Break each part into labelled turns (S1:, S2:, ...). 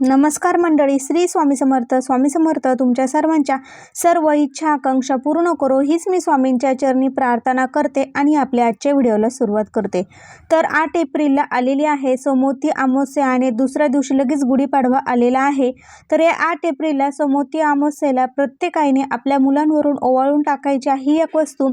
S1: नमस्कार मंडळी श्री स्वामी समर्थ. स्वामी समर्थ तुमच्या सर्वांच्या सर्व इच्छा आकांक्षा पूर्ण करो. हीच मी स्वामींच्या चरणी प्रार्थना करते आणि आपल्या आजच्या व्हिडिओला सुरुवात करते. तर आठ एप्रिलला आलेली आहे. सोमोती अमावस्या आणि दुसऱ्या दिवशी लगेच गुढीपाडवा आलेला आहे. तर या आठ एप्रिलला सोमोती अमावस्येला प्रत्येकाने आपल्या मुलांवरून ओवाळून टाकायची ही एक वस्तू.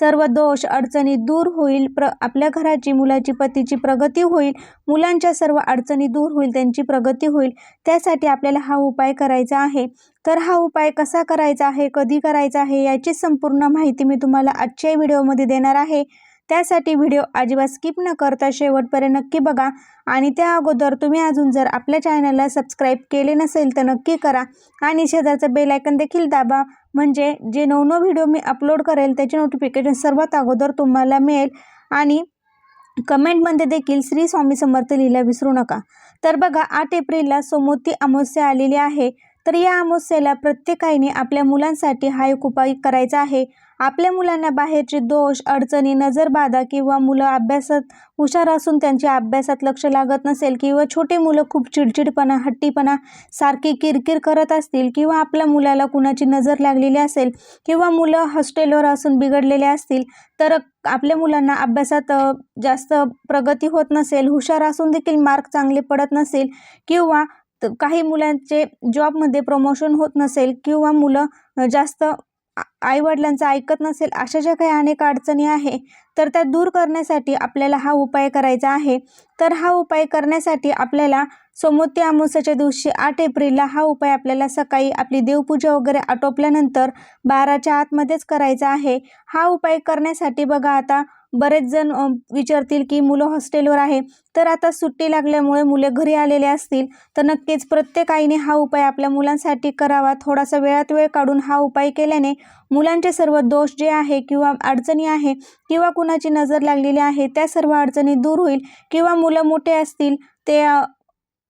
S1: सर्व दोष अडचणी दूर होईल. प्र आपल्या घराची मुलाची पतीची प्रगती होईल. मुलांच्या सर्व अडचणी दूर होईल त्यांची प्रगती होईल. त्यासाठी आपल्याला हा उपाय करायचा आहे. तर हा उपाय कसा करायचा आहे कधी करायचा आहे याची संपूर्ण माहिती मी तुम्हाला आजच्या व्हिडिओमध्ये देणार आहे. त्यासाठी व्हिडिओ अजिबात स्किप न करता शेवटपर्यंत नक्की बघा आणि त्या अगोदर तुम्ही अजून जर आपल्या चॅनलला सबस्क्राईब केले नसेल तर नक्की करा आणि शेजारचं बेल आयकन देखील दाबा. म्हणजे जे नवनव व्हिडिओ मी अपलोड करेल त्याचे नोटिफिकेशन सर्वात अगोदर तुम्हाला मिळेल आणि कमेंटमध्ये देखील श्री स्वामी समर्थ लिहिला विसरू नका. तर बघा आठ एप्रिलला सोमोती अमावस्या आलेली आहे. तर या अमावस्येला प्रत्येकाने आपल्या मुलांसाठी हा एक उपाय करायचा आहे. आपल्या मुलांना बाहेरचे दोष अडचणी नजरबाधा किंवा मुलं अभ्यासात हुशार असून त्यांच्या अभ्यासात लक्ष लागत नसेल किंवा छोटे मुलं खूप चिडचिडपणा हट्टीपणा सारखी किरकिर करत असतील किंवा आपल्या मुलाला कुणाची नजर लागलेली असेल किंवा मुलं हॉस्टेलवर असून बिघडलेले असतील तर आपल्या मुलांना अभ्यासात जास्त प्रगती होत नसेल हुशार असून देखील मार्क चांगले पडत नसेल किंवा तर काही मुलांचे जॉबमध्ये प्रमोशन होत नसेल किंवा मुलं जास्त आईवडिलांचं ऐकत नसेल अशा ज्या काही अनेक अडचणी आहे तर त्या दूर करण्यासाठी आपल्याला हा उपाय करायचा आहे. तर हा उपाय करण्यासाठी आपल्याला सोमोती अमावस्याच्या दिवशी आठ एप्रिलला हा उपाय आपल्याला सकाळी आपली देवपूजा वगैरे आटोपल्यानंतर बाराच्या आतमध्येच करायचा आहे. हा उपाय करण्यासाठी बघा आता बरेच जण विचारतील की मुलं हॉस्टेलवर आहे तर आता सुट्टी लागल्यामुळे मुले घरी आलेले असतील तर नक्कीच प्रत्येक आईने हा उपाय आपल्या मुलांसाठी करावा. थोडासा वेळात वेळ काढून हा उपाय केल्याने मुलांचे सर्व दोष जे आहे किंवा अडचणी आहे किंवा कुणाची नजर लागलेली आहे त्या सर्व अडचणी दूर होईल किंवा मुलं मोठे असतील ते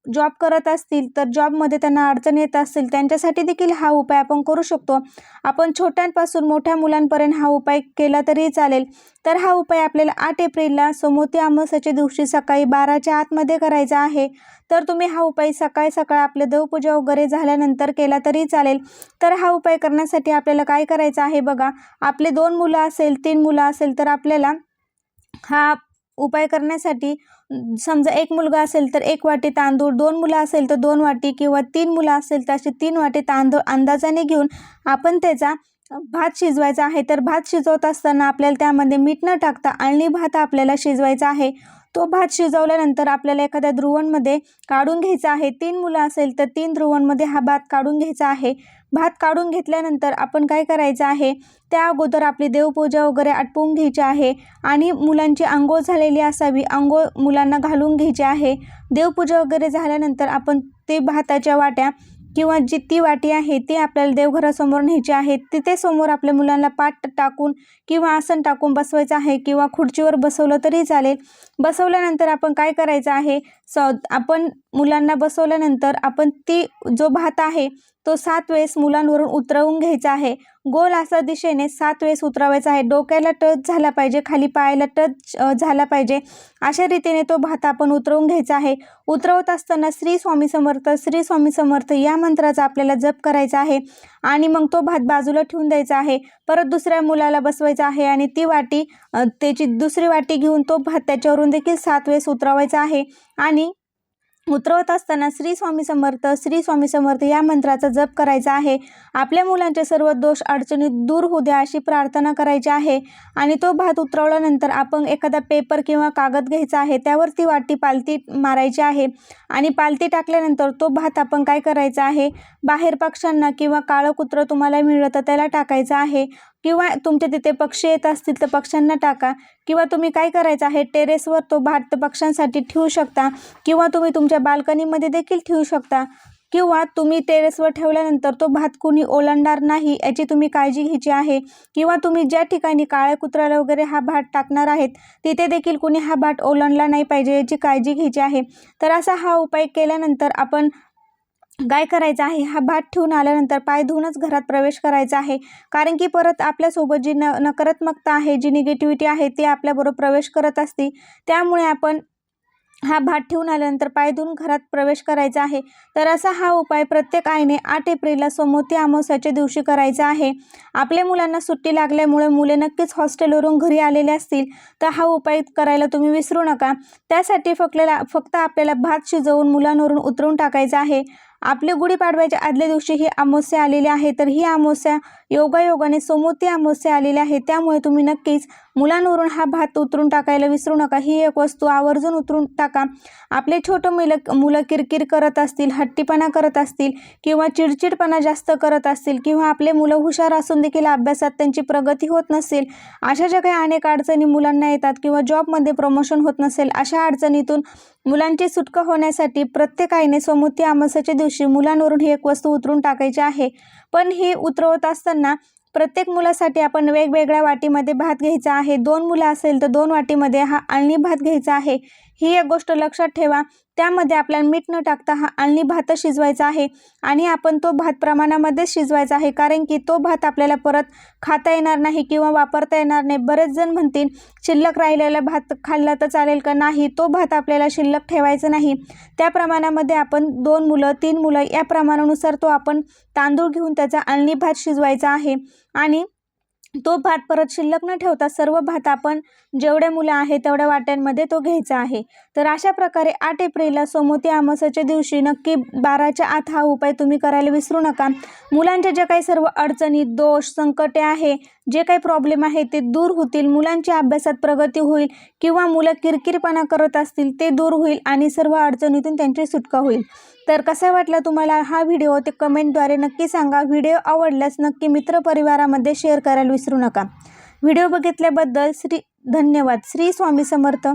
S1: जॉब करत असतील तर जॉबमध्ये त्यांना अडचण येत असतील त्यांच्यासाठी देखील हा उपाय आपण करू शकतो. आपण छोट्यांपासून मोठ्या मुलांपर्यंत हा उपाय केला तरी चालेल. तर हा उपाय आपल्याला आठ एप्रिलला सोमोती अमावस्याच्या दिवशी सकाळी बाराच्या आतमध्ये करायचा आहे. तर तुम्ही हा उपाय सकाळी सकाळ आपले देवपूजा वगैरे झाल्यानंतर केला तरी चालेल. तर हा उपाय करण्यासाठी आपल्याला काय करायचं आहे बघा. आपले दोन मुलं असेल तीन मुलं असेल तर आपल्याला हा उपाय करण्यासाठी समजा एक मुलगा असेल तर एक वाटी तांदूळ दोन मुलं असेल तर दोन वाटी किंवा तीन मुलं असेल तर असे तीन वाटी तांदूळ अंदाजाने घेऊन आपण त्याचा भात शिजवायचा आहे. तर भात शिजवत असताना आपल्याला त्यामध्ये मीठ न टाकता अळणी भात आपल्याला शिजवायचा आहे. तो भात शिजवल्यानंतर आपल्याला एखाद्या ध्रुवणमध्ये काढून घ्यायचा आहे. तीन मुलं असेल तर तीन ध्रुवणमध्ये हा भात काढून घ्यायचा आहे. भात काढून घेतल्यानंतर आपण काय करायचं आहे? त्या अगोदर आपली देवपूजा वगैरे आटपून घ्यायची आहे आणि मुलांची आंघोळ झालेली असावी. आंघोळ मुलांना घालून घ्यायची आहे. देवपूजा वगैरे झाल्यानंतर आपण ते भाताच्या वाट्या किंवा जी ती वाटी आहे ती आपल्याला देवघरासमोर न्यायची आहे. तिथे समोर आपल्या मुलांना पाठ टाकून किंवा आसन टाकून बसवायचं आहे किंवा खुर्चीवर बसवलं तरी चालेल. बसवल्यानंतर आपण काय करायचं आहे? स आपण मुलांना बसवल्यानंतर आपण ती जो भात आहे तो सात वेळेस मुलांवरून उतरवून घ्यायचा आहे. गोल असा दिशेने सात वेळेस उतरवायचा आहे. डोक्याला टच झाला पाहिजे खाली पायाला टच झाला पाहिजे. अशा रीतीने तो भात आपण उतरवून घ्यायचा आहे. उतरवत असताना श्री स्वामी समर्थ श्री स्वामी समर्थ या मंत्राचा आपल्याला जप करायचा आहे आणि मग तो भात बाजूला ठेवून द्यायचा आहे. परत दुसऱ्या मुलाला बसवायचा आहे आणि ती वाटी त्याची दुसरी वाटी घेऊन तो भात त्याच्यावरून देखील सात वेळेस उतरवायचा आहे आणि उतरवत असताना श्री स्वामी समर्थ श्री स्वामी समर्थ या मंत्राचा जप करायचा आहे. आपल्या मुलांचे सर्व दोष अडचणी दूर होऊ द्या अशी प्रार्थना करायची आहे आणि तो भात उतरवल्यानंतर आपण एखादा पेपर किंवा कागद घ्यायचा आहे त्यावरती वाटी पालती मारायची आहे आणि पालती टाकल्यानंतर तो भात आपण काय करायचा आहे? बाहेर पक्ष्यांना किंवा काळं कुत्रं तुम्हाला मिळतं त्याला टाकायचं आहे. किंवा तुमच्या तिथे पक्षी येत असतील तर पक्ष्यांना टाका. किंवा तुम्ही काय करायचं आहे टेरेसवर तो भात पक्ष्यांसाठी ठेवू शकता. किंवा तुम्ही तुमच्या बाल्कनीमध्ये देखील ठेवू शकता. किंवा तुम्ही टेरेसवर ठेवल्यानंतर तो भात कुणी ओलांडणार नाही याची तुम्ही काळजी घ्यायची आहे. किंवा तुम्ही ज्या ठिकाणी काळ्या कुत्र्याला वगैरे हा भात टाकणार आहेत तिथे देखील कुणी हा भात ओलांडला नाही पाहिजे याची काळजी घ्यायची आहे. तर असा हा उपाय केल्यानंतर आपण काय करायचं आहे हा भात ठेवून आल्यानंतर पाय धुवूनच घरात प्रवेश करायचा आहे. कारण की परत आपल्यासोबत जी न नकारात्मकता आहे जी निगेटिव्हिटी आहे ती आपल्याबरोबर प्रवेश करत असते. त्यामुळे आपण हा भात ठेवून आल्यानंतर पाय धुवून घरात प्रवेश करायचा आहे. तर असा हा उपाय प्रत्येक आईने आठ एप्रिलला सोमवती अमावस्याच्या दिवशी करायचा आहे. आपल्या मुलांना सुट्टी लागल्यामुळे मुले नक्कीच हॉस्टेलवरून घरी आलेले असतील. तर हा उपाय करायला तुम्ही विसरू नका. त्यासाठी फक्त फक्त आपल्याला भात शिजवून मुलांवरून उतरून टाकायचा आहे. आपले गुढीपाडव्याच्या आदल्या दिवशी ही अमावस्या आलेली आहे तर ही अमावस्या योगायोगाने सोमवती अमावस्या आलेले आहे. त्यामुळे तुम्ही नक्कीच मुलांवरून हा भात उतरून टाकायला विसरू नका. ही एक वस्तू आवर्जून उतरून टाका. आपले छोटं मुलं मुलं किरकिर करत असतील हट्टीपणा करत असतील किंवा चिडचिडपणा जास्त करत असतील किंवा आपले मुलं हुशार असून देखील अभ्यासात त्यांची प्रगती होत नसेल अशा ज्या काही अनेक अडचणी मुलांना येतात किंवा जॉबमध्ये प्रमोशन होत नसेल अशा अडचणीतून मुलांची सुटका होण्यासाठी प्रत्येक आईने सोमवती अमावस्याच्या दिवशी मुलांवरून ही एक वस्तू उतरून टाकायची आहे. पण ही उतरवत असताना प्रत्येक मुलासाठी आपण वेगवेगळ्या वाटीमध्ये भात घ्यायचा आहे. दोन मुलं असेल तर दोन वाटीमध्ये हा आळणी भात घ्यायचा आहे. ही एक गोष्ट लक्षात ठेवा. त्यामध्ये आपल्याला मीठ न टाकता हा आळणी भात शिजवायचा आहे आणि आपण तो भात प्रमाणामध्ये शिजवायचा आहे. कारण की तो भात आपल्याला परत खाता येणार नाही किंवा वापरता येणार नाही. बरेच जण म्हणतील शिल्लक राहिलेला भात खाल्ला तर चालेल का? नाही तो भात आपल्याला शिल्लक ठेवायचा नाही. त्या प्रमाणामध्ये आपण दोन मुलं तीन मुलं या प्रमाणानुसार तो आपण तांदूळ घेऊन त्याचा आळणी भात शिजवायचा आहे. आणि तो भात परत शिल्लक न ठेवता सर्व भात आपण जेवढे मुलं आहे तेवढ्या वाट्यांमध्ये तो घ्यायचा आहे. तर अशा प्रकारे आठ एप्रिलला सोमवती अमावस्याच्या दिवशी नक्की बाराच्या आत हा उपाय तुम्ही करायला विसरू नका. मुलांच्या ज्या काही सर्व अडचणी दोष संकटे आहे जे काही प्रॉब्लेम आहे ते दूर होतील मुलांच्या अभ्यासात प्रगती होईल किंवा मुलं किरकिरपणा करत असतील ते दूर होईल आणि सर्व अडचणीतून त्यांची सुटका होईल. तर कसा वाटला तुम्हाला हा व्हिडिओ ते कमेंटद्वारे नक्की सांगा. व्हिडिओ आवडल्यास नक्की मित्रपरिवारामध्ये शेअर करायला विसरू नका. व्हिडिओ बघितल्याबद्दल श्री धन्यवाद. श्री स्वामी समर्थ.